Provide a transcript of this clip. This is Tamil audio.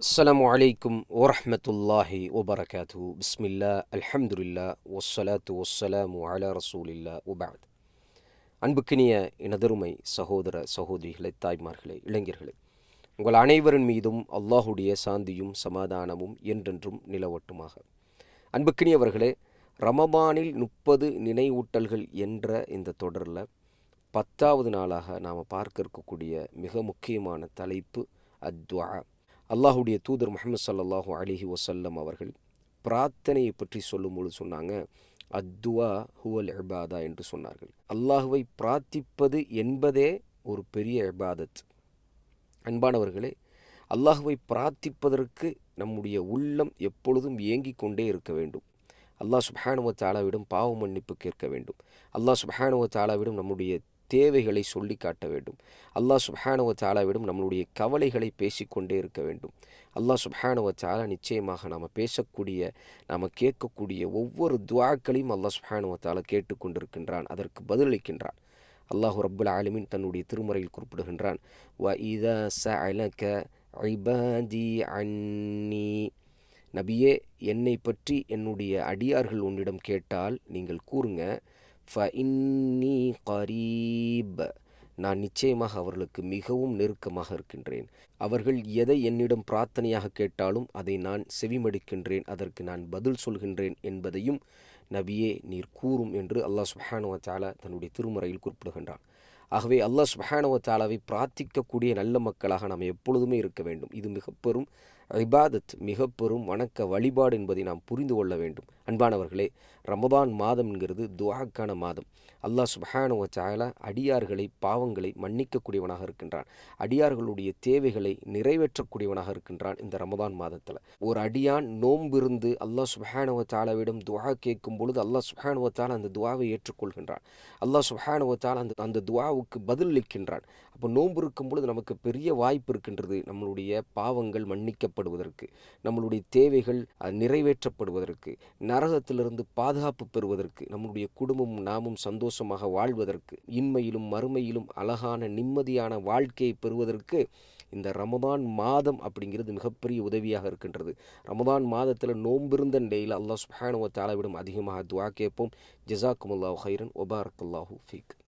السلام عليكم ورحمة الله وبركاته بسم الله الحمد لله والصلاة والسلام على رسول الله وبعد அன்புக்கினிய இனதருமை சகோதர சகோதரிகளை தாய்மார்களே இளைஞர்களே உங்கள் அனைவரின் மீதும் அல்லாஹுடைய சாந்தியும் சமாதானமும் என்றென்றும் நிலவட்டுமாக அன்புக்கினியவர்களே ரமபானில் முப்பது நினைவூட்டல்கள் என்ற இந்த தொடரில் பத்தாவது நாளாக நாம் பார்க்க இருக்கக்கூடிய மிக முக்கியமான தலைப்பு அத்வா அல்லாஹுடைய தூதர் முகமது சல்லாஹூ அலிஹி வசல்லம் அவர்கள் பிரார்த்தனையை பற்றி சொல்லும்பொழுது சொன்னாங்க அத்துவா ஹுவல் எபாதா என்று சொன்னார்கள். அல்லாஹுவை பிரார்த்திப்பது என்பதே ஒரு பெரிய எபாதத் அன்பானவர்களே அல்லாஹுவை பிரார்த்திப்பதற்கு நம்முடைய உள்ளம் எப்பொழுதும் இயங்கிக் கொண்டே இருக்க வேண்டும். அல்லாஹ் சுபஹானுவ தாலாவிடம் பாவ மன்னிப்பு கேட்க வேண்டும். அல்லாஹ் சுபஹானுவ தாலாவிடம் நம்முடைய தேவைகளை சொல்லி காட்ட வேண்டும். அல்லாஹ் சுப்ஹானுவ தாலாவிடம் நம்மளுடைய கவலைகளை பேசிக்கொண்டே இருக்க வேண்டும். அல்லாஹ் சுப்ஹானுவ தாலா நிச்சயமாக நாம் பேசக்கூடிய நாம் கேட்கக்கூடிய ஒவ்வொரு துவாக்களையும் அல்லாஹ் சுப்ஹானுவ தாலா கேட்டுக்கொண்டிருக்கின்றான் அதற்கு பதிலளிக்கின்றான். அல்லாஹு ரப்புல் ஆலமின் தன்னுடைய திருமுறையில் குறிப்பிடுகின்றான். வ இத அலக ஐபாதி அன்னி. நபியே என்னை பற்றி என்னுடைய அடியார்கள் உன்னிடம் கேட்டால் நீங்கள் கூறுங்க ஃப இன்னி கரீப் நான் நிச்சயமாக அவர்களுக்கு மிகவும் நெருக்கமாக இருக்கின்றேன். அவர்கள் எதை என்னிடம் பிரார்த்தனையாக கேட்டாலும் அதை நான் செவிமடுக்கின்றேன் அதற்கு நான் பதில் சொல்கின்றேன் என்பதையும் நபியே நீர் கூறும் என்று அல்லாஹ் சுஹானுவ தாலா தன்னுடைய திருமுறையில் குறிப்பிடுகின்றான். ஆகவே அல்லாஹ் சுஹானுவ தாலாவை பிரார்த்திக்கக்கூடிய நல்ல மக்களாக நாம் எப்பொழுதுமே இருக்க வேண்டும். இது மிக பெரும் இபாதத் மிக பெரும் வணக்க வழிபாடு என்பதை நாம் புரிந்து கொள்ள வேண்டும். அன்பானவர்களே ரமதான் மாதம் என்கிறது துவாக்கான மாதம். அல்லாஹ் சுபஹானுவ சாலா அடியார்களை பாவங்களை மன்னிக்கக்கூடியவனாக இருக்கின்றான். அடியார்களுடைய தேவைகளை நிறைவேற்றக்கூடியவனாக இருக்கின்றான் இந்த ரமதான் மாதத்தில். ஒரு அடியான் நோம்பிருந்து அல்லாஹ் சுபஹானுவ துவா கேட்கும் பொழுது அல்லாஹ் சுஹானுவத்தால் அந்த துவாவை ஏற்றுக்கொள்கின்றான். அல்லாஹ் சுஹானுவத்தால் அந்த அந்த துவாவுக்கு பதிலளிக்கின்றான் அப்போ நோன்பு இருக்கும் பொழுது நமக்கு பெரிய வாய்ப்பு இருக்கின்றது நம்மளுடைய பாவங்கள் மன்னிக்கப்படுவதற்கு நம்மளுடைய தேவைகள் நிறைவேற்றப்படுவதற்கு நரகத்திலிருந்து பாதுகாப்பு பெறுவதற்கு நம்மளுடைய குடும்பமும் நாமும் சந்தோஷமாக வாழ்வதற்கு இன்மையிலும் மறுமையிலும் அழகான நிம்மதியான வாழ்க்கையை பெறுவதற்கு இந்த ரமதான் மாதம் அப்படிங்கிறது மிகப்பெரிய உதவியாக இருக்கின்றது. ரமதான் மாதத்தில் நோம்பிருந்த நிலையில் அல்லாஹ் சுஹானுவ தாலாவிடம் அதிகமாக துவா கேட்போம். ஜிசாக்குமுல்லாஹ் ஹைரன் ஒபாரக்குல்லாஹூ ஃபீக்.